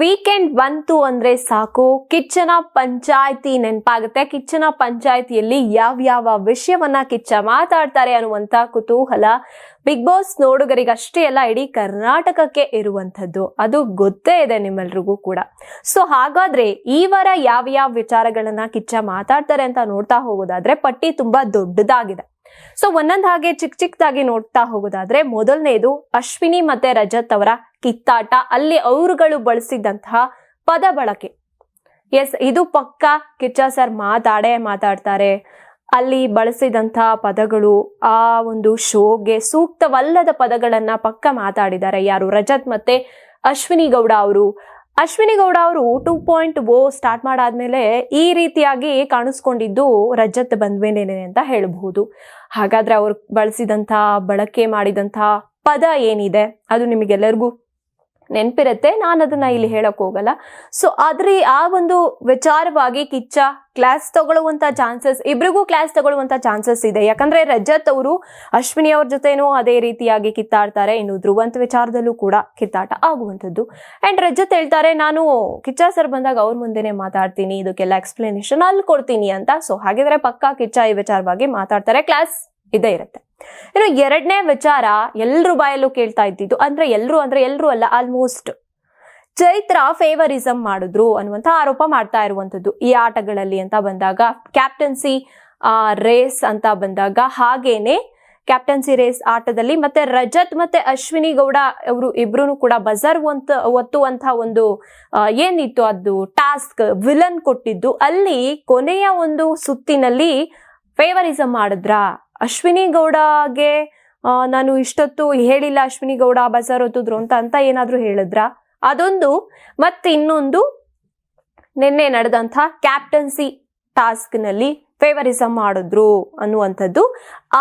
Weekend ಬಂತು ಅಂದ್ರೆ ಸಾಕು. ಕಿಚ್ಚನ ಪಂಚಾಯತಿ ನೆನಪಾಗುತ್ತೆ. ಕಿಚ್ಚನ ಪಂಚಾಯತಿಯಲ್ಲಿ ಯಾವ್ಯಾವ ವಿಷಯವನ್ನ ಕಿಚ್ಚ ಮಾತಾಡ್ತಾರೆ ಅನ್ನುವಂತ ಕುತೂಹಲ ಬಿಗ್ ಬಾಸ್ ನೋಡುಗರಿಗಷ್ಟೇ ಅಲ್ಲ, ಇಡೀ ಕರ್ನಾಟಕಕ್ಕೆ ಇರುವಂತದ್ದು ಅದು ಗೊತ್ತೇ ಇದೆ ನಿಮ್ಮೆಲ್ರಿಗೂ ಕೂಡ. ಸೊ ಹಾಗಾದ್ರೆ ಈ ವಾರ ಯಾವ ಯಾವ ವಿಚಾರಗಳನ್ನ ಕಿಚ್ಚ ಮಾತಾಡ್ತಾರೆ ಅಂತ ನೋಡ್ತಾ ಹೋಗೋದಾದ್ರೆ ಪಟ್ಟಿ ತುಂಬಾ ದೊಡ್ಡದಾಗಿದೆ. ಸೊ ಒಂದೊಂದ್ ಹಾಗೆ ಚಿಕ್ಕ ಚಿಕ್ಕದಾಗಿ ನೋಡ್ತಾ ಹೋಗೋದಾದ್ರೆ ಮೊದಲನೇದು ಅಶ್ವಿನಿ ಮತ್ತೆ ರಜತ್ ಅವರ ಕಿತ್ತಾಟ, ಅಲ್ಲಿ ಅವರುಗಳು ಬಳಸಿದಂತಹ ಪದ ಬಳಕೆ. ಎಸ್, ಇದು ಪಕ್ಕ ಕಿಚ್ಚ ಸರ್ ಮಾತಾಡೇ ಮಾತಾಡ್ತಾರೆ. ಅಲ್ಲಿ ಬಳಸಿದಂತಹ ಪದಗಳು ಆ ಒಂದು ಶೋಗೆ ಸೂಕ್ತವಲ್ಲದ ಪದಗಳನ್ನ ಪಕ್ಕ ಮಾತಾಡಿದ್ದಾರೆ ಯಾರು? ರಜತ್ ಮತ್ತೆ ಅಶ್ವಿನಿ ಗೌಡ ಅವರು. ಅಶ್ವಿನಿ ಗೌಡ ಅವರು ಟೂ ಪಾಯಿಂಟ್ ಓ ಸ್ಟಾರ್ಟ್ ಮಾಡಾದ್ಮೇಲೆ ಈ ರೀತಿಯಾಗಿ ಕಾಣಿಸ್ಕೊಂಡಿದ್ದು ರಜತ್ ಬಂದ್ಮೇಲೇನೆ ಅಂತ ಹೇಳಬಹುದು. ಹಾಗಾದ್ರೆ ಅವ್ರು ಬಳಸಿದಂಥ ಬಳಕೆ ಮಾಡಿದಂತಹ ಪದ ಏನಿದೆ? ಅದು ನಿಮಗೆಲ್ಲರಿಗೂ ನೆನಪಿರುತ್ತೆ ನಾನು ಅದನ್ನ ಇಲ್ಲಿ ಹೇಳಕ್ ಹೋಗಲ್ಲ. ಸೊ ಆದ್ರೆ ಆ ಒಂದು ವಿಚಾರವಾಗಿ ಕಿಚ್ಚ ಕ್ಲಾಸ್ ತಗೊಳ್ಳುವಂತ ಚಾನ್ಸಸ್ ಇಬ್ರಿಗೂ ಕ್ಲಾಸ್ ತಗೊಳ್ಳುವಂತ ಚಾನ್ಸಸ್ ಇದೆ. ಯಾಕಂದ್ರೆ ರಜತ್ ಅವರು ಅಶ್ವಿನಿ ಅವ್ರ ಜೊತೆನೂ ಅದೇ ರೀತಿಯಾಗಿ ಕಿತ್ತಾಡ್ತಾರೆ ಇನ್ನು ಧ್ರುವಂತ ವಿಚಾರದಲ್ಲೂ ಕೂಡ ಕಿತ್ತಾಟ ಆಗುವಂಥದ್ದು. ಅಂಡ್ ರಜತ್ ಹೇಳ್ತಾರೆ, ನಾನು ಕಿಚ್ಚ ಸರ್ ಬಂದಾಗ ಅವ್ರ ಮುಂದೆನೆ ಮಾತಾಡ್ತೀನಿ, ಇದಕ್ಕೆಲ್ಲ ಎಕ್ಸ್ಪ್ಲನೇಷನ್ ಅಲ್ಲಿ ಕೊಡ್ತೀನಿ ಅಂತ. ಸೊ ಹಾಗಿದ್ರೆ ಪಕ್ಕಾ ಕಿಚ್ಚ ಈ ವಿಚಾರವಾಗಿ ಮಾತಾಡ್ತಾರೆ ಕ್ಲಾಸ್ ಇದೇ ಇರುತ್ತೆ. ಇನ್ನು ಎರಡನೇ ವಿಚಾರ ಎಲ್ರು ಬಾಯಲ್ಲೂ ಕೇಳ್ತಾ ಇದ್ದಿದ್ದು. ಅಂದ್ರೆ ಎಲ್ರು ಅಂದ್ರೆ ಎಲ್ರು ಅಲ್ಲ ಆಲ್ಮೋಸ್ಟ್ ಚೈತ್ರ ಫೇವರಿಸಮ್ ಮಾಡಿದ್ರು ಅನ್ನುವಂಥ ಆರೋಪ ಮಾಡ್ತಾ ಇರುವಂಥದ್ದು ಈ ಆಟಗಳಲ್ಲಿ ಅಂತ ಬಂದಾಗ. ಕ್ಯಾಪ್ಟನ್ಸಿ ರೇಸ್ ಅಂತ ಬಂದಾಗ ಹಾಗೇನೆ ಕ್ಯಾಪ್ಟನ್ಸಿ ರೇಸ್ ಆಟದಲ್ಲಿ ಮತ್ತೆ ರಜತ್ ಮತ್ತೆ ಅಶ್ವಿನಿ ಗೌಡ ಅವರು ಇಬ್ರು ಕೂಡ ಬಜರ್ ಒಂತ ಒತ್ತುವಂತ ಒಂದು ಏನಿತ್ತು ಅದು ಟಾಸ್ಕ್ ವಿಲನ್ ಕೊಟ್ಟಿದ್ದು. ಅಲ್ಲಿ ಕೊನೆಯ ಒಂದು ಸುತ್ತಿನಲ್ಲಿ ಫೇವರಿಸಮ್ ಮಾಡಿದ್ರ? ಅಶ್ವಿನಿ ಗೌಡಗೆ ನಾನು ಇಷ್ಟೊತ್ತು ಹೇಳಿಲ್ಲ ಅಶ್ವಿನಿ ಗೌಡ ಬಜಾರ್ ಹೊತ್ತಿದ್ರು ಅಂತ ಅಂತ ಏನಾದ್ರೂ ಹೇಳಿದ್ರ? ಅದೊಂದು. ಮತ್ತೆ ಇನ್ನೊಂದು ನಿನ್ನೆ ನಡೆದಂಥ ಕ್ಯಾಪ್ಟನ್ಸಿ ಟಾಸ್ಕ್ನಲ್ಲಿ ಫೇವರಿಸಮ್ ಮಾಡಿದ್ರು ಅನ್ನುವಂಥದ್ದು,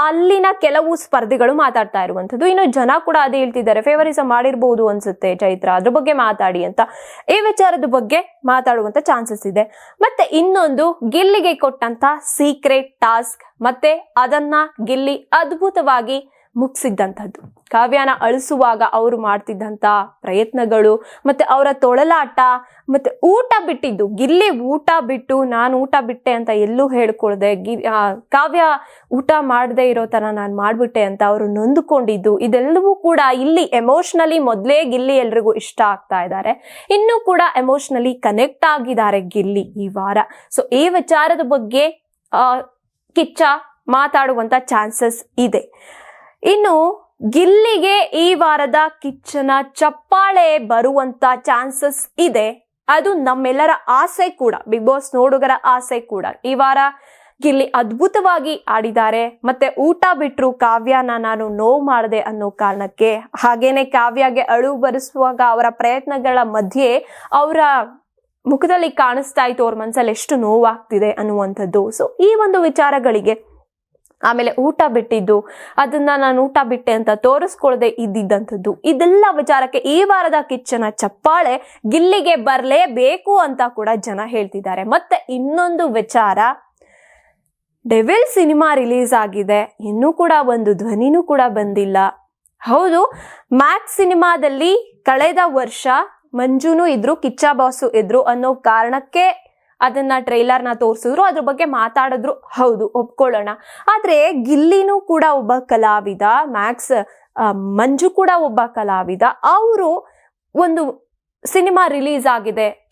ಅಲ್ಲಿನ ಕೆಲವು ಸ್ಪರ್ಧಿಗಳು ಮಾತಾಡ್ತಾ ಇರುವಂಥದ್ದು. ಇನ್ನು ಜನ ಕೂಡ ಅದೇ ಹೇಳ್ತಿದ್ದಾರೆ ಫೇವರಿಸಮ್ ಮಾಡಿರ್ಬೋದು ಅನ್ಸುತ್ತೆ ಚೈತ್ರ, ಅದ್ರ ಬಗ್ಗೆ ಮಾತಾಡಿ ಅಂತ. ಈ ವಿಚಾರದ ಬಗ್ಗೆ ಮಾತಾಡುವಂತ ಚಾನ್ಸಸ್ ಇದೆ. ಮತ್ತೆ ಇನ್ನೊಂದು, ಗಿಲ್ಲಿಗೆ ಕೊಟ್ಟಂತ ಸೀಕ್ರೆಟ್ ಟಾಸ್ಕ್ ಮತ್ತೆ ಅದನ್ನ ಗಿಲ್ಲಿ ಅದ್ಭುತವಾಗಿ ಮುಗಿಸಿದ್ದಂಥದ್ದು ಕಾವ್ಯನ ಅಳಿಸುವಾಗ ಅವರು ಮಾಡ್ತಿದ್ದಂಥ ಪ್ರಯತ್ನಗಳು, ಮತ್ತೆ ಅವರ ತೊಳಲಾಟ, ಮತ್ತೆ ಊಟ ಬಿಟ್ಟಿದ್ದು. ಗಿಲ್ಲಿ ಊಟ ಬಿಟ್ಟು, ನಾನು ಊಟ ಬಿಟ್ಟೆ ಅಂತ ಎಲ್ಲೂ ಹೇಳ್ಕೊಳ್ದೆ. ಗಿ ಕಾವ್ಯ ಊಟ ಮಾಡದೇ ಇರೋ ಥರ ನಾನು ಮಾಡ್ಬಿಟ್ಟೆ ಅಂತ ಅವರು ನೊಂದುಕೊಂಡಿದ್ದು. ಇದೆಲ್ಲವೂ ಕೂಡ ಇಲ್ಲಿ ಎಮೋಷ್ನಲಿ ಮೊದಲೇ ಗಿಲ್ಲಿ ಎಲ್ರಿಗೂ ಇಷ್ಟ ಆಗ್ತಾ ಇದ್ದಾರೆ. ಇನ್ನೂ ಕೂಡ ಎಮೋಷ್ನಲಿ ಕನೆಕ್ಟ್ ಆಗಿದ್ದಾರೆ ಗಿಲ್ಲಿ ಈ ವಾರ. ಸೊ ಈ ವಿಚಾರದ ಬಗ್ಗೆ ಕಿಚ್ಚ ಮಾತಾಡುವಂತ ಚಾನ್ಸಸ್ ಇದೆ. ಇನ್ನು ಗಿಲ್ಲಿಗೆ ಈ ವಾರದ ಕಿಚ್ಚನ ಚಪ್ಪಾಳೆ ಬರುವಂತ ಚಾನ್ಸಸ್ ಇದೆ. ಅದು ನಮ್ಮೆಲ್ಲರ ಆಸೆ ಕೂಡ. ಬಿಗ್ ಬಾಸ್ ನೋಡುಗರ ಆಸೆ ಕೂಡ. ಈ ವಾರ ಗಿಲ್ಲಿ ಅದ್ಭುತವಾಗಿ ಆಡಿದ್ದಾರೆ. ಮತ್ತೆ ಊಟ ಬಿಟ್ಟರು ಕಾವ್ಯನ ನಾನು ನೋವು ಮಾಡಿದೆ ಅನ್ನೋ ಕಾರಣಕ್ಕೆ, ಹಾಗೇನೆ ಕಾವ್ಯಗೆ ಅಳು ಬರೆಸುವಾಗ ಅವರ ಪ್ರಯತ್ನಗಳ ಮಧ್ಯೆ ಅವರ ಮುಖದಲ್ಲಿ ಕಾಣಿಸ್ತಾ ಇತ್ತು, ಅವ್ರ ಮನಸ್ಸಲ್ಲಿ ಎಷ್ಟು ನೋವಾಗ್ತಿದೆ ಅನ್ನುವಂಥದ್ದು. ಸೊ ಈ ಒಂದು ವಿಚಾರಗಳಿಗೆ ಆಮೇಲೆ ಊಟ ಬಿಟ್ಟಿದ್ದು, ಅದನ್ನ ನಾನು ಊಟ ಬಿಟ್ಟೆ ಅಂತ ತೋರಿಸ್ಕೊಳ್ಳದೆ ಇದ್ದಿದ್ದಂಥದ್ದು. ಇದೆಲ್ಲ ವಿಚಾರಕ್ಕೆ ಈ ವಾರದ ಕಿಚ್ಚನ ಚಪ್ಪಾಳೆ ಗಿಲ್ಲಿಗೆ ಬರಲೇಬೇಕು ಅಂತ ಕೂಡ ಜನ ಹೇಳ್ತಿದ್ದಾರೆ. ಮತ್ತೆ ಇನ್ನೊಂದು ವಿಚಾರ, ಡೆವಿಲ್ ಸಿನಿಮಾ ರಿಲೀಸ್ ಆಗಿದೆ, ಇನ್ನೂ ಕೂಡ ಒಂದು ಧ್ವನಿನೂ ಕೂಡ ಬಂದಿಲ್ಲ. ಹೌದು, ಮ್ಯಾಕ್ಸ್ ಸಿನಿಮಾದಲ್ಲಿ ಕಳೆದ ವರ್ಷ ಮಂಜುನು ಇದ್ರು, ಕಿಚ್ಚ ಬಾಸು ಇದ್ರು ಅನ್ನೋ ಕಾರಣಕ್ಕೆ ಅದನ್ನ ಟ್ರೈಲರ್ನ ತೋರಿಸಿದ್ರು, ಅದ್ರ ಬಗ್ಗೆ ಮಾತಾಡಿದ್ರು. ಹೌದು, ಒಪ್ಕೊಳ್ಳೋಣ. ಆದ್ರೆ ಗಿಲ್ಲಿನೂ ಕೂಡ ಒಬ್ಬ ಕಲಾವಿದ ಮ್ಯಾಕ್ಸ್ ಮಂಜು ಕೂಡ ಒಬ್ಬ ಕಲಾವಿದ. ಅವರು ಒಂದು ಸಿನಿಮಾ ರಿಲೀಸ್ ಆಗಿದೆ.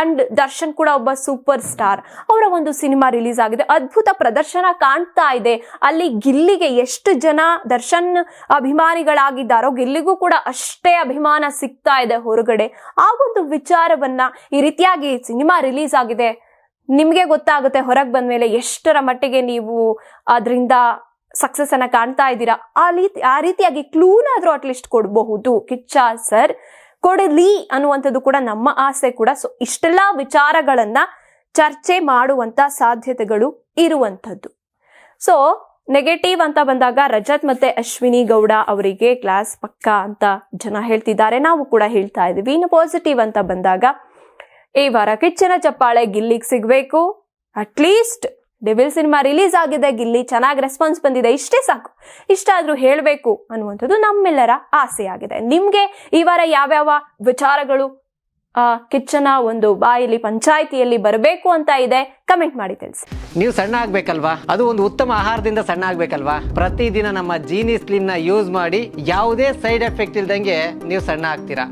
ಅಂಡ್ ದರ್ಶನ್ ಕೂಡ ಒಬ್ಬ ಸೂಪರ್ ಸ್ಟಾರ್. ಅವರ ಒಂದು ಸಿನಿಮಾ ರಿಲೀಸ್ ಆಗಿದೆ. ಅದ್ಭುತ ಪ್ರದರ್ಶನ ಕಾಣ್ತಾ ಇದೆ. ಅಲ್ಲಿ ಗಿಲ್ಲಿಗೆ ಎಷ್ಟು ಜನ ದರ್ಶನ್ ಅಭಿಮಾನಿಗಳಾಗಿದ್ದಾರೋ ಗಿಲ್ಲಿಗೂ ಕೂಡ ಅಷ್ಟೇ ಅಭಿಮಾನ ಸಿಗ್ತಾ ಇದೆ ಹೊರಗಡೆ. ಆ ಒಂದು ವಿಚಾರವನ್ನ ಈ ರೀತಿಯಾಗಿ ಸಿನಿಮಾ ರಿಲೀಸ್ ಆಗಿದೆ. ನಿಮಗೆ ಗೊತ್ತಾಗುತ್ತೆ ಹೊರಗೆ ಬಂದ ಮೇಲೆ ಎಷ್ಟರ ಮಟ್ಟಿಗೆ ನೀವು ಅದರಿಂದ ಸಕ್ಸಸ್ ಅನ್ನ ಕಾಣ್ತಾ ಇದ್ದೀರಾ. ಆ ರೀತಿ, ಆ ರೀತಿಯಾಗಿ ಕ್ಲೂನಾದ್ರೂ ಅಟ್ಲೀಸ್ಟ್ ಕೊಡಬಹುದು. ಕಿಚ್ಚ ಸರ್ ಕೊಡಲಿ ಅನ್ನುವಂಥದ್ದು ಕೂಡ ನಮ್ಮ ಆಸೆ ಕೂಡ. ಸೊ ಇಷ್ಟೆಲ್ಲ ವಿಚಾರಗಳನ್ನ ಚರ್ಚೆ ಮಾಡುವಂತ ಸಾಧ್ಯತೆಗಳು ಇರುವಂಥದ್ದು. ಸೊ ನೆಗೆಟಿವ್ ಅಂತ ಬಂದಾಗ ರಜತ್ ಮತ್ತೆ ಅಶ್ವಿನಿ ಗೌಡ ಅವರಿಗೆ ಕ್ಲಾಸ್ ಪಕ್ಕ ಅಂತ ಜನ ಹೇಳ್ತಿದ್ದಾರೆ. ನಾವು ಕೂಡ ಹೇಳ್ತಾ ಇದ್ದೀವಿ. ಇನ್ನು ಪಾಸಿಟಿವ್ ಅಂತ ಬಂದಾಗ, ಈ ವಾರ ಕಿಚ್ಚನ ಚಪ್ಪಾಳೆ ಗಿಲ್ಲಿಗೆ ಸಿಗ್ಬೇಕು. ಅಟ್ಲೀಸ್ಟ್ ಡೆವಿಲ್ ಸಿನಿಮಾ ರಿಲೀಸ್ ಆಗಿದೆ, ಗಿಲ್ಲಿ ಚೆನ್ನಾಗಿ ರೆಸ್ಪಾನ್ಸ್ ಬಂದಿದೆ, ಇಷ್ಟೇ ಸಾಕು. ಇಷ್ಟಾದರೂ ಹೇಳಬೇಕು ಅನ್ನುವಂಥದ್ದು ನಮ್ಮೆಲ್ಲರ ಆಸೆಯಾಗಿದೆ ನಿಮಗೆ ಈ ವಾರ ಯಾವ್ಯಾವ ವಿಚಾರಗಳು ಕಿಚ್ಚನ ಒಂದು ಬಾಯಲ್ಲಿ, ಪಂಚಾಯಿತಿಯಲ್ಲಿ ಬರಬೇಕು ಅಂತ ಇದೆ ಕಮೆಂಟ್ ಮಾಡಿ ತಿಳಿಸಿ. ನೀವು ಸಣ್ಣ ಆಗ್ಬೇಕಲ್ವಾ? ಅದು ಒಂದು ಉತ್ತಮ ಆಹಾರದಿಂದ ಸಣ್ಣ ಆಗ್ಬೇಕಲ್ವಾ? ಪ್ರತಿದಿನ ನಮ್ಮ ಜೀನಿ ಸ್ಲಿಮ್ನ ಯೂಸ್ ಮಾಡಿ ಯಾವುದೇ ಸೈಡ್ ಎಫೆಕ್ಟ್ ಇಲ್ದಂಗೆ ನೀವು ಸಣ್ಣ ಆಗ್ತೀರಾ?